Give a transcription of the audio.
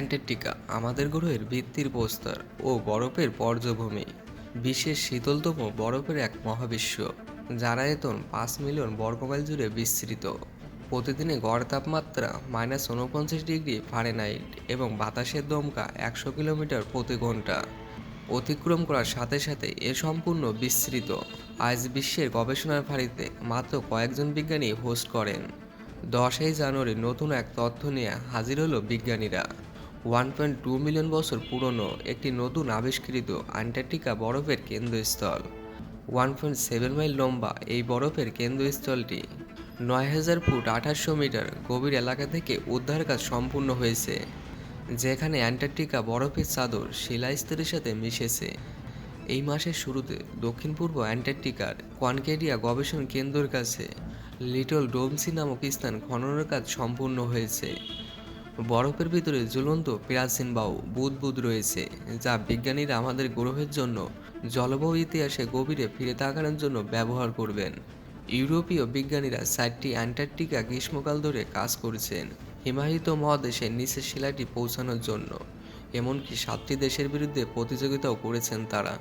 Antarctica আমাদের গ্রহের ভিত্তির প্রস্তর ও বরফের পর্যভূমি। বিশ্বের শীতলতম বরফের এক মহাবিশ্ব, যার পাঁচ মিলিয়ন বর্গমাইল জুড়ে বিস্তৃত। প্রতিদিনে গড় তাপমাত্রা মাইনাস উনপঞ্চাশ ডিগ্রি ফারেনহাইট এবং বাতাসের দমকা একশো কিলোমিটার প্রতি ঘণ্টা। অতিক্রম করার সাথে সাথে এ সম্পূর্ণ বিস্তৃত। আজ বিশ্বের গবেষণার ফাঁড়িতে মাত্র কয়েকজন বিজ্ঞানী হোস্ট করেন। দশই জানুয়ারি নতুন এক তথ্য নিয়ে হাজির হলো বিজ্ঞানীরা। ওয়ান পয়েন্ট টু মিলিয়ন বছর পুরনো একটি নতুন আবিষ্কৃত আন্টার্কটিকা বরফের কেন্দ্রস্থল। ওয়ান পয়েন্ট সেভেন মাইল লম্বা এই বরফের কেন্দ্রস্থলটি নয় হাজার ফুট আঠাশশো মিটার গভীর এলাকা থেকে উদ্ধার কাজ সম্পূর্ণ হয়েছে, যেখানে অ্যান্টার্কটিকা বরফের চাদর শিলাস্তরের সাথে মিশেছে। এই মাসের শুরুতে দক্ষিণ পূর্ব অ্যান্টার্কটিকার কোয়ানকেডিয়া গবেষণা কেন্দ্রের কাছে লিটল ডোমসি নামক স্থান খননের কাজ সম্পূর্ণ হয়েছে। বরফের ভিতরে ঝুলন্ত প্রাচীন বাউ বুদবুদ রয়েছে, যা বিজ্ঞানীরা আমাদের গ্রহের জন্য জলবায়ু ইতিহাসে গভীরে ফিরে তাকানোর জন্য ব্যবহার করবেন। ইউরোপীয় বিজ্ঞানীরা সাইটটি অ্যান্টার্কটিকা গ্রীষ্মকাল ধরে কাজ করছেন, হিমায়িত মহাদেশের নিচের শিলাটি পৌঁছানোর জন্য। এমনকি সাতটি দেশের বিরুদ্ধে প্রতিযোগিতাও করেছেন তারা।